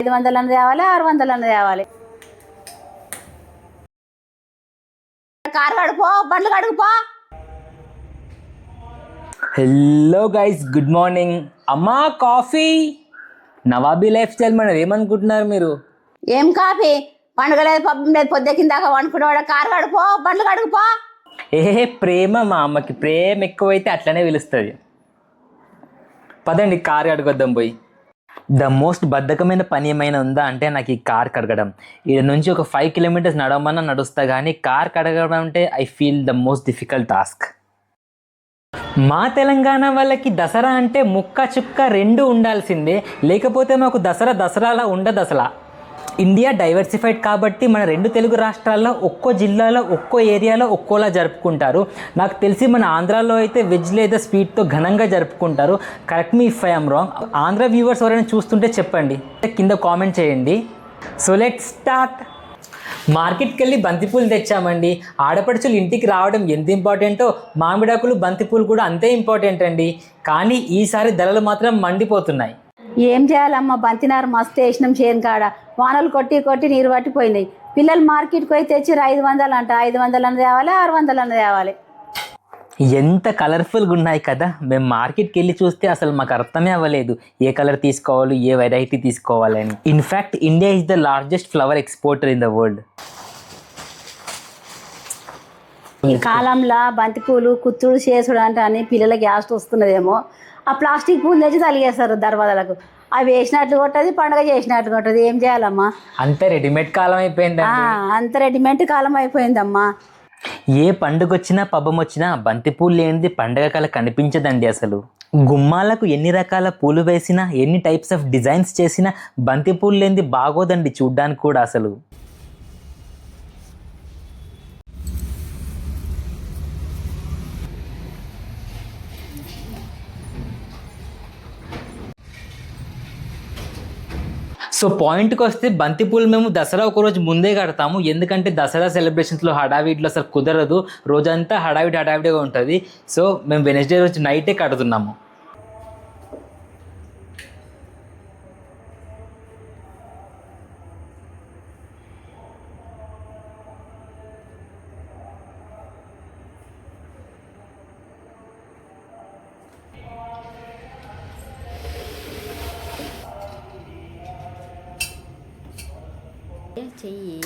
ఐదు వందలు అన్నది తేవాలి ఆరు వందలు అన్నది తేవాలి కారు కడుపో బండ్లు కడుగుపో హలో గైస్ గుడ్ మార్నింగ్ అమ్మా coffee Nawabi life style madam ఏమనుకుంటున్నారు మీరు? ఏం కాఫీ? పండుగ లేదు పబ్బం లేదు పొద్దెక్కిందాక వండుకునేవాడు. కారు కడుపో బండ్లు కడుగుపో ఏ ప్రేమ మా అమ్మకి ప్రేమ ఎక్కువైతే అట్లనే పిలుస్తుంది. పదండి కార్ అడగొద్దాం పోయి. ద మోస్ట్ బద్ధకమైన పని ఏమైనా ఉందా అంటే నాకు ఈ కార్ కడగడం. ఇక్కడ నుంచి ఒక ఫైవ్ కిలోమీటర్స్ నడవమన్నా నడుస్తా కానీ కార్ కడగడం అంటే I feel the most difficult task మా తెలంగాణ వాళ్ళకి దసరా అంటే ముక్క చుక్క రెండు ఉండాల్సిందే. లేకపోతే మాకు దసరా దసరాలా ఉండదు అసలా ఇండియా డైవర్సిఫైడ్ కాబట్టి మన రెండు తెలుగు రాష్ట్రాల్లో ఒక్కో జిల్లాలో ఒక్కో ఏరియాలో ఒక్కోలా జరుపుకుంటారు. నాకు తెలిసి మన ఆంధ్రాలో అయితే వెజ్ లేదా స్వీట్తో ఘనంగా జరుపుకుంటారు. Correct me if I'm wrong Andhra viewers ఎవరైనా చూస్తుంటే చెప్పండి. కింద కామెంట్ చేయండి. సో లెట్ స్టార్ట్ మార్కెట్కి వెళ్ళి బంతిపూలు తెచ్చామండి. ఆడపడుచులు ఇంటికి రావడం ఎంత ఇంపార్టెంటో మామిడాకులు బంతిపూలు కూడా అంతే ఇంపార్టెంట్ అండి. కానీ ఈసారి ధరలు మాత్రం మండిపోతున్నాయి. ఏం చేయాలమ్మా? బంతినారు మస్తు వేసినాం చేను కాడ. వానలు కొట్టి కొట్టి నీరు పట్టిపోయినాయి. పిల్లలు మార్కెట్కి పోయి తెచ్చిర్రు ఐదు వందలు అంట. ఐదు వందలు అన్న తేవాలి ఆరు వందలు అన్నది తేవాలి. ఎంత కలర్ఫుల్గా ఉన్నాయి కదా. మేము మార్కెట్కి వెళ్ళి చూస్తే అసలు మాకు అర్థమే అవ్వలేదు. ఏ కలర్ తీసుకోవాలి ఏ వెరైటీ తీసుకోవాలని. In fact India is the largest flower exporter in the world ఈ కాలంలో బంతి పూలు కుచ్చుడు చేసుడు అంటే అని పిల్లలకి గ్యాస్ వస్తున్నదేమో. ఆ ప్లాస్టిక్ పూలు తెచ్చి తలిగేస్తారు దర్వాజలకు. అవి వేసినట్లు కొట్టది పండుగ చేసినట్లు కొట్టది. ఏం చేయాలమ్మా? అంతే రెడీమేడ్ కాలం అయిపోయింది అంత రెడీమేడ్ కాలం అయిపోయిందమ్మా. ఏ పండుగ వచ్చినా పబ్బం వచ్చినా బంతిపూలు లేనిది పండగ కళ కనిపించదండి అసలు. గుమ్మాలకు ఎన్ని రకాల పూలు వేసినా ఎన్ని టైప్స్ ఆఫ్ డిజైన్స్ చేసినా బంతిపూలు లేనిది బాగోదండి చూడ్డానికి కూడా అసలు. సో పాయింట్కి వస్తే బంతిపూలు మేము దసరా ఒక రోజు ముందే కడతాము. ఎందుకంటే దసరా సెలబ్రేషన్స్లో హడావిడిలో అసలు కుదరదు. రోజంతా హడావిడి హడావిడిగా ఉంటుంది. సో మేము వెనస్డే రోజు నైటే కడుతున్నాము. చెయ్యి